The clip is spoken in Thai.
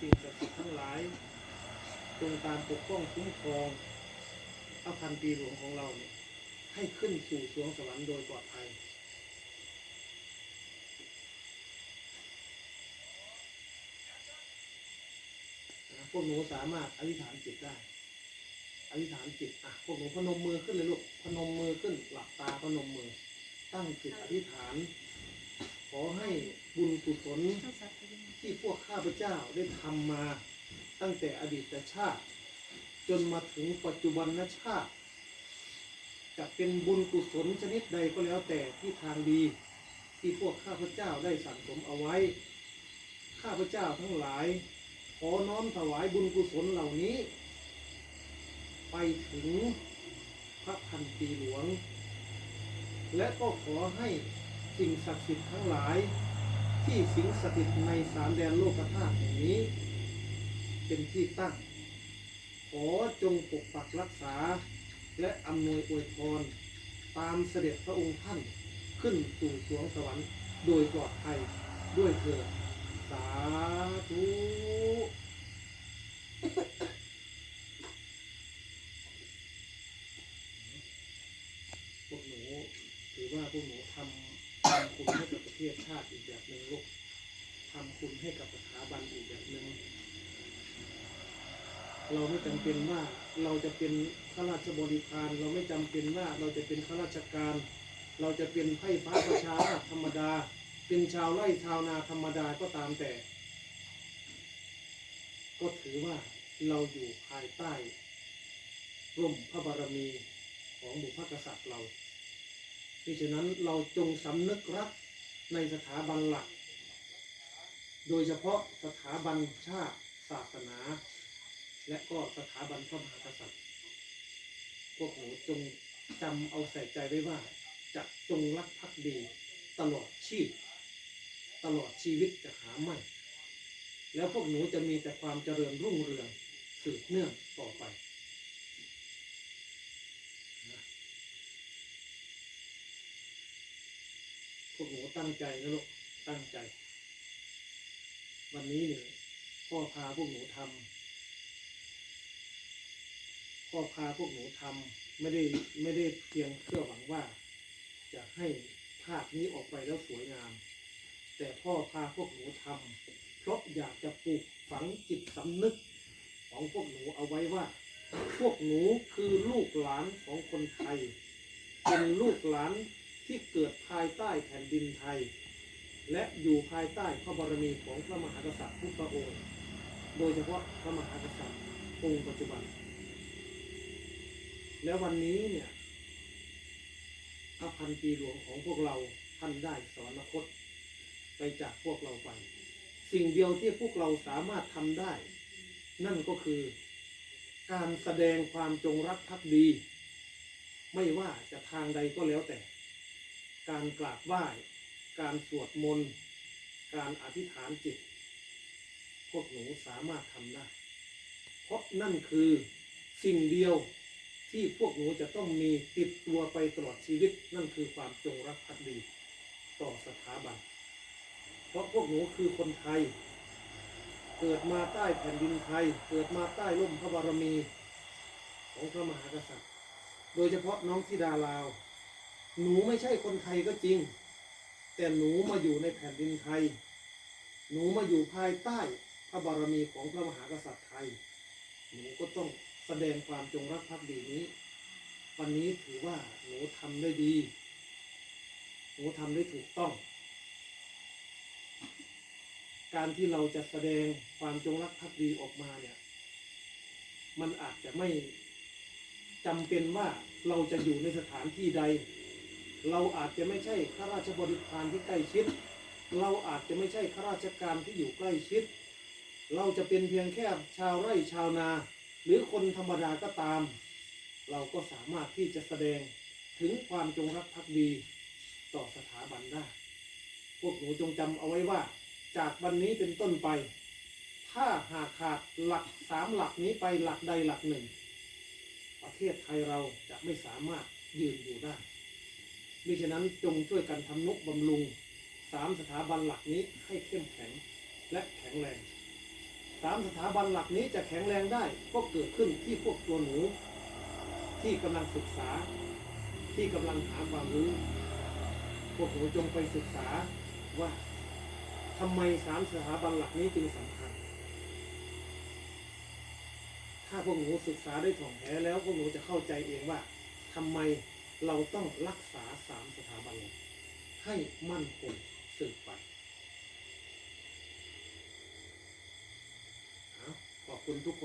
สิ่งศักดิ์สิทธิ์ทั้งหลายจงตามปกป้องคุ้มครองพระพันปีหลวงของเราเนี่ยให้ขึ้นสู่สวงสวรรค์โดยปลอดภัยนะพวกหนูสามารถอธิษฐานจิตได้อธิษฐานจิตอะพวกหนูพนมมือขึ้นเลยลูกพนมมือขึ้นหลับตาพนมมือ ตั้งจิตอธิษฐาน อให้บุญกุศลที่พวกข้าพเจ้าได้ทำมาตั้งแต่อดีตชาติ จนมาถึงปัจจุบันชาติ จะเป็นบุญกุศลชนิดใดก็แล้วแต่ที่ทางดีที่พวกข้าพเจ้าได้สั่งสมเอาไว้ ข้าพเจ้าทั้งหลาย ขอน้อมถวายบุญกุศลเหล่านี้ ไปถึงพระพันปีหลวง และก็ขอให้ สิ่งศักดิ์สิทธิ์ทั้งหลาย ที่สิงสถิตในสามแดนโลกธาตุแห่งนี้ เป็นที่ตั้ง ขอจงปกปักรักษา และอำนวยอวยพร ตามเสด็จพระองค์ท่านขึ้นสู่สวงสวรรค์โดยปลอดภัยด้วยเถิดสาธุพวกหนูถือว่าพวกหนูทำ ทำคุณให้กับประเทศชาติอีกแบบหนึ่งลูกทำคุณให้กับสถาบันอีกแบบหนึ่งเราไม่จำเป็นว่าเราจะเป็นข้าราชบริพารเราไม่จำเป็นว่าเราจะเป็นข้าราชการ เราจะเป็นไพ่ฟ้าประชาธรรมดา เป็นชาวไร่ชาวนาธรรมดาก็ตามแต่ ก็ถือว่าเราอยู่ภายใต้ ร่มพระบารมีของบุพกษัตริย์เรา ดังนั้นเราจงสำนึกรักในสถาบันหลัก โดยเฉพาะสถาบันชาติศาสนา และก็สถาบันพระมหากษัตริย์ พวกหนูจงจำเอาใส่ใจไว้ว่าจะจงรักภักดีตลอดชีพ ตลอดชีวิตจะหาไม่แล้วพวกหนูจะมีแต่ความเจริญรุ่งเรืองสืบเนื่องต่อไปนะ พวกหนูตั้งใจนะลูกตั้งใจ วันนี้เนี่ยพ่อพาพวกหนูทำพ่อพาพวกหนูทำไม่ได้ไม่ได้เพียงเพื่อหวังว่า จะให้ภาพนี้ออกไปแล้วสวยงาม แต่พ่อพาพวกหนูทำเพราะอยากจะปลูกฝังจิตสำนึกของพวกหนูเอาไว้ว่า พวกหนูคือลูกหลานของคนไทย เป็นลูกหลาน ที่เกิดภายใต้แผ่นดินไทย และอยู่ภายใต้พระบารมีของพระมหากษัตริย์ทุกพระองค์ โดยเฉพาะพระมหากษัตริย์องค์ปัจจุบัน และวันนี้เนี่ยพระพันปีหลวงของพวกเราท่านได้สอนคต ไปจากพวกเราไป สิ่งเดียวที่พวกเราสามารถทำได้ นั่นก็คือการแสดงความจงรักภักดี ไม่ว่าจะทางใดก็แล้วแต่ การกราบไหว้ การสวดมนต์ การอธิษฐานจิต พวกหนูสามารถทำได้ เพราะนั่นคือสิ่งเดียวที่พวกหนูจะต้องมีติดตัวไปตลอดชีวิต นั่นคือความจงรักภักดีต่อสถาบัน เพราะพวกหนูคือคนไทย เกิดมาใต้แผ่นดินไทย เกิดมาใต้ร่มพระบารมีของพระมหากษัตริย์ โดยเฉพาะน้องธิดาลาว หนูไม่ใช่คนไทยก็จริง แต่หนูมาอยู่ในแผ่นดินไทย หนูมาอยู่ภายใต้พระบารมีของพระมหากษัตริย์ไทย หนูก็ต้องแสดงความจงรักภักดีนี้ วันนี้ถือว่าหนูทำได้ดี หนูทำได้ถูกต้อง การที่เราจะแสดงความจงรักภักดีออกมาเนี่ย มันอาจจะไม่จำเป็นว่าเราจะอยู่ในสถานที่ใด เราอาจจะไม่ใช่ข้าราชบริพารที่ใกล้ชิด เราอาจจะไม่ใช่ข้าราชการที่อยู่ใกล้ชิด เราจะเป็นเพียงแค่ชาวไร่ชาวนา หรือคนธรรมดาก็ตาม เราก็สามารถที่จะแสดงถึงความจงรักภักดีต่อสถาบันได้ พวกหนูจงจำเอาไว้ว่า จากวันนี้เป็นต้นไป ถ้าหากขาดหลักสามหลักนี้ไปหลักใดหลักหนึ่ง ประเทศไทยเราจะไม่สามารถยืนอยู่ได้ มิฉะนั้นจงช่วยกันทำนุบำรุงสามสถาบันหลักนี้ให้เข้มแข็งและแข็งแรงสาามสถาบันหลักนี้จะแข็งแรงได้ก็เกิดขึ้นที่พวกตัวหนู ที่กำลังศึกษา ที่กำลังหาความรู้ พวกหนูจงไปศึกษาว่าทำไมสามสถาบันหลักนี้จึงสำคัญ ถ้าพวกหนูศึกษาได้ถ่องแท้แล้วพวกหนูจะเข้าใจเองว่าทำไม เราต้องรักษาสามสถาบันให้มั่นคงสืบไปขอบคุณทุกคน